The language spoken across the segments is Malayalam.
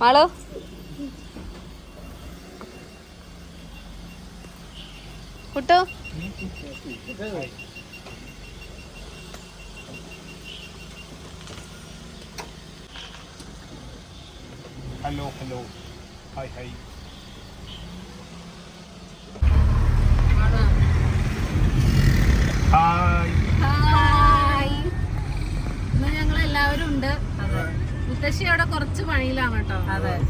Malu Kuttu? Hello hello hi hi hi hi ഇന്ന് ഞങ്ങൾ എല്ലാവരും ഉണ്ട് മുത്തശ്ശി അവിടെ കുറച്ച് പണിയിലാണ് കേട്ടോ.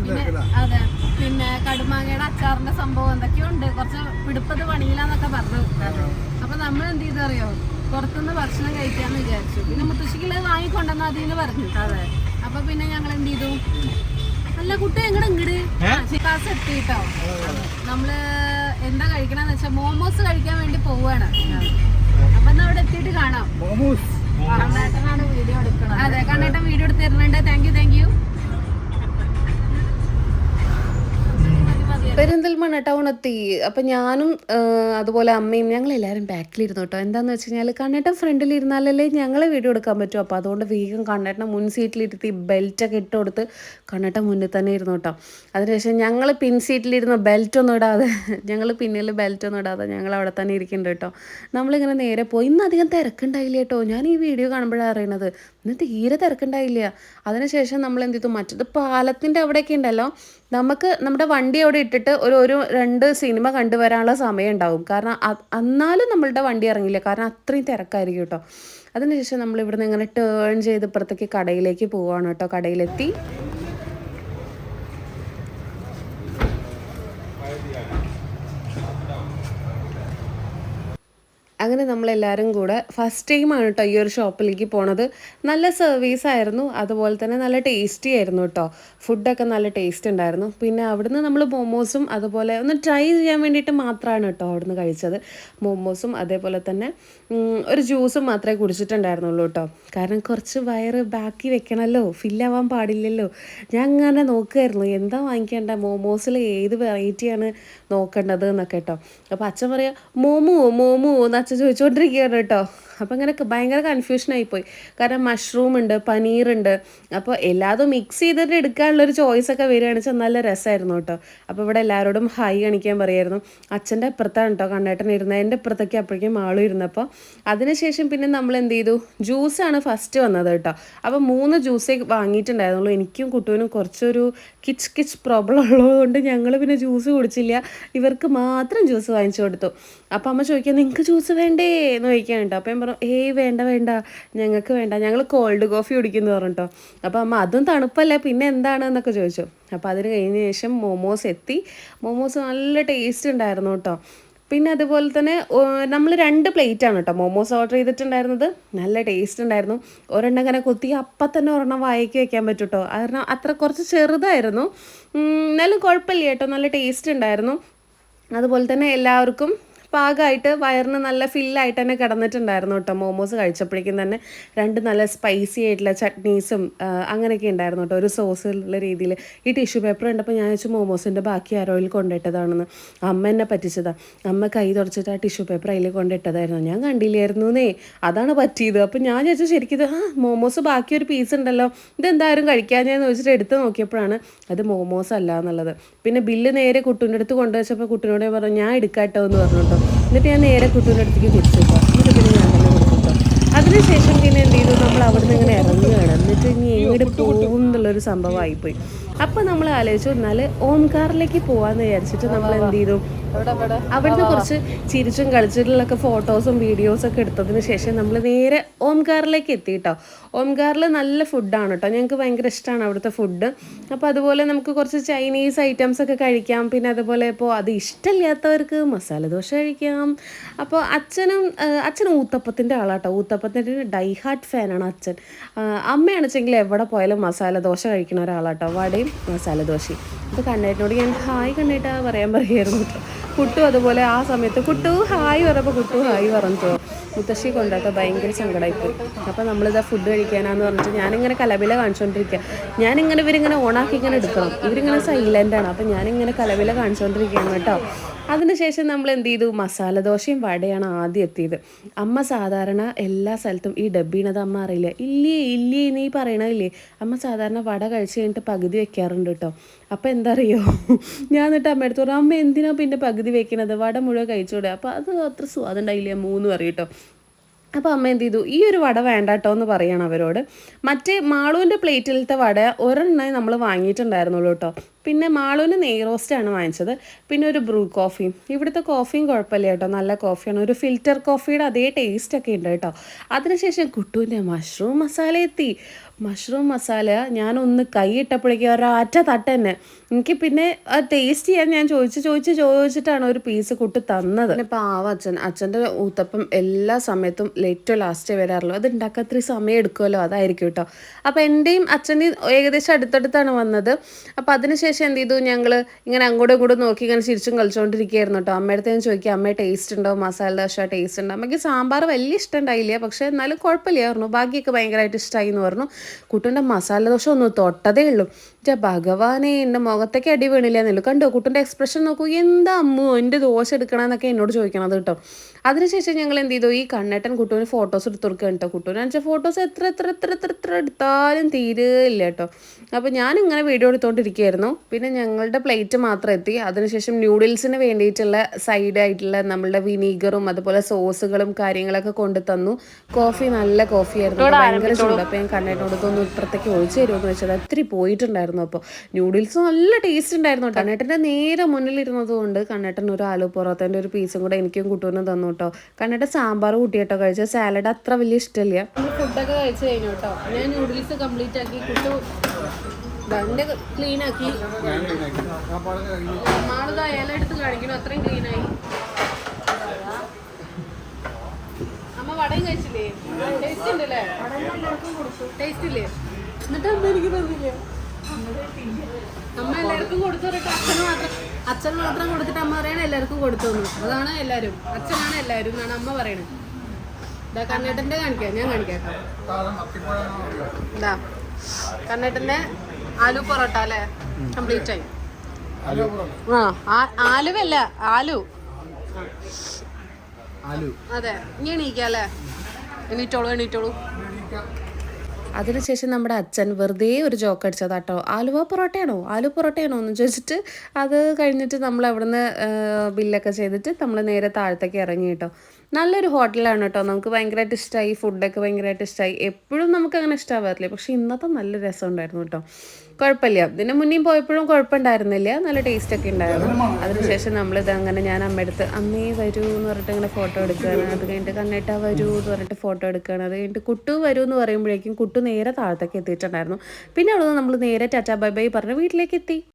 പിന്നെ അതെ. പിന്നെ കടുമാങ്ങയുടെ അച്ചാറിന്റെ സംഭവം എന്തൊക്കെയോ ഉണ്ട്. കുറച്ച് പിടിപ്പത് പണിയിലാന്നൊക്കെ പറഞ്ഞു. അപ്പൊ നമ്മൾ എന്ത് ചെയ്തറിയോ? പുറത്തുനിന്ന് ഭക്ഷണം കഴിക്കാന്ന് വിചാരിച്ചു. പിന്നെ മുത്തശ്ശിക്കുള്ളത് വാങ്ങിക്കൊണ്ടെന്ന് അതിന് പറഞ്ഞു. അതെ. അപ്പൊ പിന്നെ ഞങ്ങൾ എന്ത് ചെയ്തു? അല്ല കുട്ടി എങ്ങടെ ഇങ്ങട്? കാസ് എത്തിയിട്ടോ നമ്മൾ എന്താ കഴിക്കണെന്ന് വെച്ചാൽ മോമോസ് കഴിക്കാൻ വേണ്ടി പോവാണ്. അപ്പൊ എന്നാ അവിടെ എത്തിയിട്ട് കാണാം. കണ്ണേട്ടനാണ് വീഡിയോ എടുക്കണം അതെ കണ്ണേട്ടൻ വീഡിയോ എടുത്ത് തരുന്നുണ്ട്. പെരിന്തൽമണ്ണ ടൗൺ എത്തി അപ്പം ഞാനും അതുപോലെ അമ്മയും ഞങ്ങൾ എല്ലാവരും ബാക്കിലിരുന്നു കേട്ടോ എന്താണെന്ന് വെച്ച് കഴിഞ്ഞാൽ കണ്ണേട്ടൻ ഫ്രണ്ടിൽ ഇരുന്നാലല്ലേ ഞങ്ങളെ വീഡിയോ എടുക്കാൻ പറ്റും. അപ്പോൾ അതുകൊണ്ട് വേഗം കണ്ണേട്ടനെ മുൻ സീറ്റിലിരുത്തി ബെൽറ്റൊക്കെ ഇട്ട് കൊടുത്ത് കണ്ണേട്ടൻ മുന്നിൽ തന്നെ ഇരുന്നു കേട്ടോ അതിനുശേഷം ഞങ്ങൾ പിൻ സീറ്റിലിരുന്ന ബെൽറ്റൊന്നും ഇടാതെ ഞങ്ങൾ പിന്നിൽ ബെൽറ്റൊന്നും ഇടാതെ ഞങ്ങൾ അവിടെ തന്നെ ഇരിക്കുന്നുണ്ട് കേട്ടോ നമ്മളിങ്ങനെ നേരെ പോയി. ഇന്ന് അധികം തിരക്കുണ്ടായില്ല കേട്ടോ ഞാൻ ഈ വീഡിയോ കാണുമ്പോഴാണ് അറിയണത്. ഇന്ന് തീരെ തിരക്കുണ്ടായില്ല. അതിനുശേഷം നമ്മൾ എന്ത് ചെയ്തു? മറ്റത് പാലത്തിന്റെ അവിടെയൊക്കെ ഉണ്ടല്ലോ. നമുക്ക് നമ്മുടെ വണ്ടി അവിടെ ഇട്ടിട്ട് ഒരു ഒരു രണ്ട് സിനിമ കണ്ടുവരാനുള്ള സമയം ഉണ്ടാവും കാരണം എന്നാലും നമ്മളുടെ വണ്ടി ഇറങ്ങില്ല. കാരണം അത്രയും തിരക്കായിരിക്കും കേട്ടോ. അതിനുശേഷം നമ്മൾ ഇവിടുന്ന് ഇങ്ങനെ ടേൺ ചെയ്ത് ഇപ്പുറത്തേക്ക് കടയിലേക്ക് പോവാണ് കേട്ടോ. കടയിലെത്തി. അങ്ങനെ നമ്മളെല്ലാവരും കൂടെ ഫസ്റ്റ് ടൈമാണ് കേട്ടോ ഈ ഒരു ഷോപ്പിലേക്ക് പോണത്. നല്ല സർവീസ് ആയിരുന്നു. അതുപോലെ തന്നെ നല്ല ടേസ്റ്റി ആയിരുന്നു കേട്ടോ ഫുഡൊക്കെ നല്ല ടേസ്റ്റ് ഉണ്ടായിരുന്നു. പിന്നെ അവിടുന്ന് നമ്മൾ മോമോസും അതുപോലെ ഒന്ന് ട്രൈ ചെയ്യാൻ വേണ്ടിയിട്ട് മാത്രമാണ് കേട്ടോ അവിടുന്ന് കഴിച്ചത്. മോമോസും അതേപോലെ തന്നെ ഒരു ജ്യൂസും മാത്രമേ കുടിച്ചിട്ടുണ്ടായിരുന്നുള്ളൂ കേട്ടോ കാരണം കുറച്ച് വയറ് ബാക്കി വെക്കണമല്ലോ ഫില്ലാവാൻ പാടില്ലല്ലോ. ഞാൻ അങ്ങനെ നോക്കുമായിരുന്നു എന്താ വാങ്ങിക്കേണ്ട? മോമോസിൽ ഏത് വെറൈറ്റിയാണ് നോക്കേണ്ടത് എന്നൊക്കെ കേട്ടോ അപ്പോൾ അച്ഛൻ പറയാം മോമോ മോമോ എന്ന് അച്ഛൻ ചോദിച്ചുകൊണ്ടിരിക്കുകയാണ് കേട്ടോ. അപ്പോൾ അങ്ങനെ ക- ഭയങ്കര കൺഫ്യൂഷനായിപ്പോയി കാരണം മഷ്റൂം ഉണ്ട് പനീറുണ്ട് അപ്പോൾ എല്ലാതും മിക്സ് ചെയ്തിട്ട് എടുക്കാനുള്ളൊരു ചോയ്സ് ഒക്കെ വരികയാണെന്ന് വെച്ചാൽ നല്ല രസമായിരുന്നു കേട്ടോ. അപ്പോൾ ഇവിടെ എല്ലാവരോടും ഹൈ കാണിക്കാൻ പറയായിരുന്നു. അച്ഛന്റെ അപ്പുറത്താണ് കേട്ടോ കണ്ണേട്ടൻ ഇരുന്നത്. എന്റെ അപ്പുറത്തേക്ക് അപ്പോഴേക്കും ആളും ഇരുന്നപ്പോൾ അതിനുശേഷം പിന്നെ നമ്മൾ എന്ത് ചെയ്തു? ജ്യൂസാണ് ഫസ്റ്റ് വന്നത് കേട്ടോ. അപ്പോൾ മൂന്ന് ജ്യൂസേ വാങ്ങിയിട്ടുണ്ടായിരുന്നുള്ളൂ. എനിക്കും കുട്ടുവിനും കുറച്ചൊരു കിച്ച് കിച്ച് പ്രോബ്ലം ഉള്ളതുകൊണ്ട് ഞങ്ങൾ പിന്നെ ജ്യൂസ് കുടിച്ചില്ല. ഇവർക്ക് മാത്രം ജ്യൂസ് വാങ്ങിച്ചു കൊടുത്തു. അപ്പോൾ അമ്മ ചോദിക്കുക നിങ്ങൾക്ക് ജ്യൂസ് വേണ്ടേ? എന്ന് ചോദിക്കാൻ കേട്ടോ. അപ്പോൾ ഞാൻ പറഞ്ഞു ഏയ് വേണ്ട വേണ്ട ഞങ്ങൾക്ക് വേണ്ട. ഞങ്ങൾ കോൾഡ് കോഫി കുടിക്കുന്നു പറഞ്ഞിട്ടോ അപ്പോൾ അമ്മ അതും തണുപ്പല്ലേ പിന്നെ എന്താണ്? എന്നൊക്കെ ചോദിച്ചു. അപ്പോൾ അതിന് കഴിഞ്ഞ ശേഷം മോമോസ് എത്തി. മോമോസ് നല്ല ടേസ്റ്റ് ഉണ്ടായിരുന്നു കേട്ടോ പിന്നെ അതുപോലെ തന്നെ നമ്മൾ രണ്ട് പ്ലേറ്റാണ് കേട്ടോ മോമോസ് ഓർഡർ ചെയ്തിട്ടുണ്ടായിരുന്നത്. നല്ല ടേസ്റ്റ് ഉണ്ടായിരുന്നു. ഒരെണ്ണം ഇങ്ങനെ കൊത്തി അപ്പം തന്നെ ഒരെണ്ണം വായിക്ക് വെക്കാൻ പറ്റും കാരണം അത്ര കുറച്ച് ചെറുതായിരുന്നു. നല്ല കുഴപ്പമില്ല കേട്ടോ നല്ല ടേസ്റ്റ് ഉണ്ടായിരുന്നു. അതുപോലെ തന്നെ എല്ലാവർക്കും പാകമായിട്ട് വയറിന് നല്ല ഫില്ലായിട്ട് തന്നെ കിടന്നിട്ടുണ്ടായിരുന്നു കേട്ടോ. മോമോസ് കഴിച്ചപ്പോഴേക്കും തന്നെ രണ്ട് നല്ല സ്പൈസി ആയിട്ടുള്ള ചട്നീസും അങ്ങനെയൊക്കെ ഉണ്ടായിരുന്നു കേട്ടോ. ഒരു സോസുള്ള രീതിയിൽ. ഈ ടിഷ്യൂ പേപ്പർ കണ്ടപ്പോൾ ഞാൻ വെച്ച് മോമോസിന്റെ ബാക്കി ആരോയിൽ കൊണ്ടിട്ടതാണെന്ന്? അമ്മ എന്നെ പറ്റിച്ചതാണ് അമ്മ കൈ തുടച്ചിട്ട് ആ ടിഷ്യൂ പേപ്പർ അതിൽ കൊണ്ടിട്ടതായിരുന്നു. ഞാൻ കണ്ടില്ലായിരുന്നു എന്നേ അതാണ് പറ്റിയത്. അപ്പം ഞാൻ ചോദിച്ചു ശരിക്കും ആ മോമോസ് ബാക്കി ഒരു പീസ് ഉണ്ടല്ലോ. ഇതെന്തായാലും കഴിക്കാഞ്ഞെന്ന് വെച്ചിട്ട് എടുത്ത് നോക്കിയപ്പോഴാണ് അത് മോമോസ് അല്ല എന്നുള്ളത്. പിന്നെ ബില്ല് നേരെ കുട്ടൂന്റെ അടുത്ത് കൊണ്ടുവച്ചപ്പോൾ കുട്ടീനോട് പറഞ്ഞു ഞാൻ എടുക്കാട്ടോ എന്ന് പറഞ്ഞു കേട്ടോ. എന്നിട്ട് ഞാൻ നേരെ കുട്ടൂന്റെ അടുത്തേക്ക് തിരിച്ചു പോകാം എന്നിട്ട് പിന്നെ ഞാൻ തന്നെ കൊടുത്തു അതിനുശേഷം പിന്നെ എന്ത് ചെയ്തു? നമ്മൾ അവിടെ നിന്ന് ഇങ്ങനെ ഇറങ്ങുകയാണ്. എന്നിട്ട് ഇനി എങ്ങോട്ട് പോകും എന്നുള്ളൊരു സംഭവമായിപ്പോയി. അപ്പോൾ നമ്മൾ ആലോചിച്ചു എന്നാൽ ഓംകാറിലേക്ക് പോവാന്ന് വിചാരിച്ചിട്ട് നമ്മൾ എന്ത് ചെയ്തു? അവിടുന്ന് കുറച്ച് ചിരിച്ചും കളിച്ചിട്ടുള്ളൊക്കെ ഫോട്ടോസും വീഡിയോസും ഒക്കെ എടുത്തതിന് ശേഷം നമ്മൾ നേരെ ഓംകാറിലേക്ക് എത്തി കേട്ടോ ഓംകാറിൽ നല്ല ഫുഡാണ് കേട്ടോ ഞങ്ങൾക്ക് ഭയങ്കര ഇഷ്ടമാണ് അവിടുത്തെ ഫുഡ്. അപ്പോൾ അതുപോലെ നമുക്ക് കുറച്ച് ചൈനീസ് ഐറ്റംസ് ഒക്കെ കഴിക്കാം. പിന്നെ അതുപോലെ ഇപ്പോൾ അത് ഇഷ്ടമില്ലാത്തവർക്ക് മസാല ദോശ കഴിക്കാം. അപ്പോൾ അച്ഛനും അച്ഛനും അച്ഛൻ ഊത്തപ്പത്തിന്റെ ആളാട്ടോ ഊത്തപ്പത്തിന്റെ ഡൈഹാർട്ട് ഫാനാണ് അച്ഛൻ. ആ, അമ്മയാണെച്ചെങ്കിൽ എവിടെ പോയാലും മസാല ദോശ കഴിക്കുന്ന ഒരാളാട്ടോ. വടയും മസാല ദോശയും. അപ്പോൾ കണ്ണേട്ടനോട് ഞാൻ ഹായ് കണ്ണേട്ടാ പറയാൻ പറയായിരുന്നു കേട്ടോ കുട്ടു അതുപോലെ ആ സമയത്ത് കുട്ടു ഹായ് പറഞ്ഞപ്പോൾ കുട്ടു ഹായ് പറഞ്ഞു മുത്തശ്ശി കൊണ്ടൊക്കെ ഭയങ്കര സങ്കടമായിപ്പോയി അപ്പോൾ നമ്മളിതാ ഫുഡ് കഴിക്കാനാന്ന് പറഞ്ഞിട്ട് ഞാനിങ്ങനെ കലവില കാണിച്ചുകൊണ്ടിരിക്കുക ഞാനിങ്ങനെ ഇവരിങ്ങനെ ഓണാക്കി ഇങ്ങനെ എടുക്കണം. ഇവരിങ്ങനെ സൈലന്റ് ആണ്. അപ്പോൾ ഞാനിങ്ങനെ കലവില കാണിച്ചുകൊണ്ടിരിക്കുകയാണ് കേട്ടോ. അതിനുശേഷം നമ്മൾ എന്ത് ചെയ്തു മസാല ദോശയും വടയാണ് ആദ്യം എത്തിയത്. അമ്മ സാധാരണ എല്ലാ സ്ഥലത്തും ഈ ഡബ്ബീണത് അമ്മ അറിയില്ല? ഇല്ലേ ഇല്ലേ നീ പറയണില്ലേ അമ്മ സാധാരണ വട കഴിച്ച് കഴിഞ്ഞിട്ട് പകുതി വെക്കാറുണ്ട് കേട്ടോ. അപ്പോൾ എന്താ അറിയോ? ഞാൻ എന്നിട്ട് അമ്മ എടുത്തു പറഞ്ഞു അമ്മ എന്തിനാ പിന്നെ പകുതി വെക്കണത് വട മുഴുവൻ കഴിച്ചുകൂടെ അപ്പോൾ അത് അത്ര സ്വാദം ഉണ്ടായില്ല മൂന്ന് പറയും കേട്ടോ. അപ്പോൾ അമ്മ എന്ത് ചെയ്തു? ഈ ഒരു വട വേണ്ട കേട്ടോ എന്ന് പറയണം അവരോട്. മറ്റേ മാളുവിന്റെ പ്ലേറ്റിലത്തെ വട ഒരെണ്ണേ നമ്മൾ വാങ്ങിയിട്ടുണ്ടായിരുന്നുള്ളൂ കേട്ടോ. പിന്നെ മാളുവിന് നെയ് റോസ്റ്റാണ് വാങ്ങിച്ചത്. പിന്നെ ഒരു ബ്രൂ കോഫിയും ഇവിടുത്തെ കോഫിയും കുഴപ്പമില്ല കേട്ടോ. നല്ല കോഫിയാണ് ഒരു ഫിൽറ്റർ കോഫിയുടെ അതേ ടേസ്റ്റ് ഒക്കെ ഉണ്ട് കേട്ടോ. അതിനുശേഷം കുട്ടുവിന്റെ മഷ്റൂം മസാല എത്തി. മഷ്റൂം മസാല ഞാനൊന്ന് കൈ ഇട്ടപ്പോഴേക്കും ഒരാറ്റ തട്ട തന്നെ എനിക്ക് പിന്നെ ആ ടേസ്റ്റ് ചെയ്യാൻ ഞാൻ ചോദിച്ച് ചോദിച്ച് ചോദിച്ചിട്ടാണ് ഒരു പീസ് കുട്ടി തന്നത്. പിന്നെ പാവ അച്ഛൻ. അച്ഛന്റെ ഊത്തപ്പം എല്ലാ സമയത്തും ലേറ്റോ ലാസ്റ്റേ വരാറുള്ളൂ. അത് ഉണ്ടാക്കാൻ ഇത്രയും സമയം എടുക്കുമല്ലോ അതായിരിക്കും കേട്ടോ അപ്പോൾ എന്റെയും അച്ഛന്റെയും ഏകദേശം അടുത്തടുത്താണ് വന്നത്. അപ്പോൾ അതിനുശേഷം എന്ത് ചെയ്തു? ഞങ്ങൾ ഇങ്ങനെ അങ്ങോട്ടും ഇങ്ങോട്ടും നോക്കി ഇങ്ങനെ ചിരിച്ചും കളിച്ചുകൊണ്ടിരിക്കുകയായിരുന്നു കേട്ടോ അമ്മയുടെ ഞാൻ ചോദിക്കുക അമ്മ ടേസ്റ്റ് ഉണ്ടോ? മസാല ദോശ ടേസ്റ്റ് ഉണ്ടോ? അമ്മയ്ക്ക് സാമ്പാർ വലിയ ഇഷ്ടം ഉണ്ടായില്ല. പക്ഷേ എന്നാലും കുഴപ്പമില്ലായിരുന്നു. ബാക്കിയൊക്കെ ഭയങ്കരമായിട്ട് ഇഷ്ടമായി എന്ന് പറഞ്ഞു. കുട്ടന്റെ മസാല ദോശ ഒന്ന് തൊട്ടതേ ഉള്ളൂ. എന്റെ ഭഗവാനെ എന്റെ മുഖത്തേക്ക് അടി വീണില്ല എന്നുള്ളൂ കണ്ടോ കുട്ടന്റെ എക്സ്പ്രഷൻ നോക്കൂ. എന്താ അമ്മു എന്റെ ദോശ എടുക്കണമെന്നൊക്കെ എന്നോട് ചോദിക്കണത് കേട്ടോ. അതിനുശേഷം ഞങ്ങൾ എന്ത് ചെയ്തു? ഈ കണ്ണേട്ടൻ കുട്ടുവിന് ഫോട്ടോസ് എടുത്ത് കൊടുക്കുക കേട്ടോ. കുട്ടുവിന് വെച്ചാൽ ഫോട്ടോസ് എത്ര എത്ര എത്ര എത്ര എത്ര എടുത്താലും തീരില്ല കേട്ടോ. അപ്പോൾ ഞാൻ ഇങ്ങനെ വീഡിയോ എടുത്തുകൊണ്ടിരിക്കുകയായിരുന്നു പിന്നെ ഞങ്ങളുടെ പ്ലേറ്റ് മാത്രം എത്തി. അതിനുശേഷം ന്യൂഡിൽസിന് വേണ്ടിയിട്ടുള്ള സൈഡായിട്ടുള്ള നമ്മളുടെ വിനീഗറും അതുപോലെ സോസുകളും കാര്യങ്ങളൊക്കെ കൊണ്ടു തന്നു. കോഫി നല്ല കോഫിയായിരുന്നു. ഭയങ്കര ചൂട്. അപ്പോൾ ഞാൻ കണ്ണേട്ടൻ കൊടുത്തൊന്ന് ഇപ്പുറത്തേക്ക് ഒഴിച്ചു തരുമെന്ന് വെച്ചാൽ ഒത്തിരി പോയിട്ടുണ്ടായിരുന്നു. അപ്പോൾ നൂഡിൽസ് നല്ല ടേസ്റ്റ് ഉണ്ടായിരുന്നു കണ്ണേട്ടന്റെ നേരെ മുന്നിലിരുന്നത് കൊണ്ട് കണ്ണേട്ടൻ ഒരു ആലു പൊറോത്തേന്റെ ഒരു പീസും കൂടെ എനിക്കും കുട്ടൂനും തന്നു കേട്ടോ. കണ്ണേട്ടൻ സാമ്പാർ കൂട്ടിയിട്ടോ കഴിച്ച സാലഡ് അത്ര വലിയ ഇഷ്ടമില്ല. ഫുഡൊക്കെ കഴിച്ചു കഴിഞ്ഞു കേട്ടോ. ഞാൻ നൂഡിൽസ് കംപ്ലീറ്റ് ആക്കി കുട്ടു രണ്ട് ക്ലീൻ ആക്കി. കാണിക്കണം അത്രയും ക്ലീൻ ആയി. അമ്മ വടയും കഴിച്ചില്ലേ? ടേസ്റ്റ് ഉണ്ടല്ലേ? ടേസ്റ്റ് ഇല്ലേ? എന്നിട്ട് അമ്മ എനിക്ക് അമ്മ എല്ലാവർക്കും കൊടുത്തോട്ടെ അച്ഛൻ അച്ഛന് മാത്രം അച്ഛൻ മാത്രം കൊടുത്തിട്ട് അമ്മ പറയണ എല്ലാവർക്കും കൊടുത്തോന്നു അതാണ് എല്ലാവരും. അച്ഛനാണ് എല്ലാവരും എന്നാണ് അമ്മ പറയണത്. ഇതാ കണ്ണേട്ടന്റെ കാണിക്കാം. ഞാൻ കാണിക്കാം ഇതാ. കണ്ണേട്ടന്റെ ആലു പൊറോട്ട അല്ലേ? കംപ്ലീറ്റ് ആയി. ആ ആലുവല്ല ആലു. ആലു. അതെ. ഇനി എണീക്കാം അല്ലേ? എണീറ്റോളൂ എണീറ്റോളൂ. അതിനുശേഷം നമ്മുടെ അച്ഛൻ വെറുതെ ഒരു ജോക്ക് അടിച്ചതാട്ടോ ആലുവ പൊറോട്ടയാണോ? ആലു പൊറോട്ടയാണോ എന്ന് ചോദിച്ചിട്ട് അത് കഴിഞ്ഞിട്ട് നമ്മൾ അവിടുന്ന് ബില്ലൊക്കെ ചെയ്തിട്ട് നമ്മൾ നേരെ താഴത്തേക്ക് ഇറങ്ങി കേട്ടോ നല്ലൊരു ഹോട്ടലാണ് കേട്ടോ നമുക്ക് ഭയങ്കരമായിട്ട് ഇഷ്ടമായി ഫുഡൊക്കെ ഭയങ്കരമായിട്ട് ഇഷ്ടമായി എപ്പോഴും നമുക്ക് അങ്ങനെ ഇഷ്ടമാവാറില്ലേ പക്ഷേ ഇന്നത്തെ നല്ല രസമുണ്ടായിരുന്നു കേട്ടോ കുഴപ്പമില്ല. ഇതിന് മുന്നേ പോയപ്പോഴും കുഴപ്പമുണ്ടായിരുന്നില്ല. നല്ല ടേസ്റ്റ് ഒക്കെ ഉണ്ടായിരുന്നു. അതിനുശേഷം നമ്മളിത് അങ്ങനെ ഞാൻ അമ്മയടുത്ത് അമ്മേ വരൂ എന്ന് പറഞ്ഞിട്ട് ഇങ്ങനെ ഫോട്ടോ എടുക്കുകയാണ് അത് കഴിഞ്ഞിട്ട് കണ്ണേട്ട വരൂ എന്ന് പറഞ്ഞിട്ട് ഫോട്ടോ എടുക്കുകയാണ് അത് കഴിഞ്ഞിട്ട് കുട്ടു വരൂ എന്ന് പറയുമ്പോഴേക്കും കുട്ടു നേരെ താഴത്തേക്ക് എത്തിയിട്ടുണ്ടായിരുന്നു. പിന്നെ അവിടെ നമ്മൾ നേരെ ടാറ്റാ ബൈ ബൈ പറഞ്ഞ് വീട്ടിലേക്ക് എത്തി.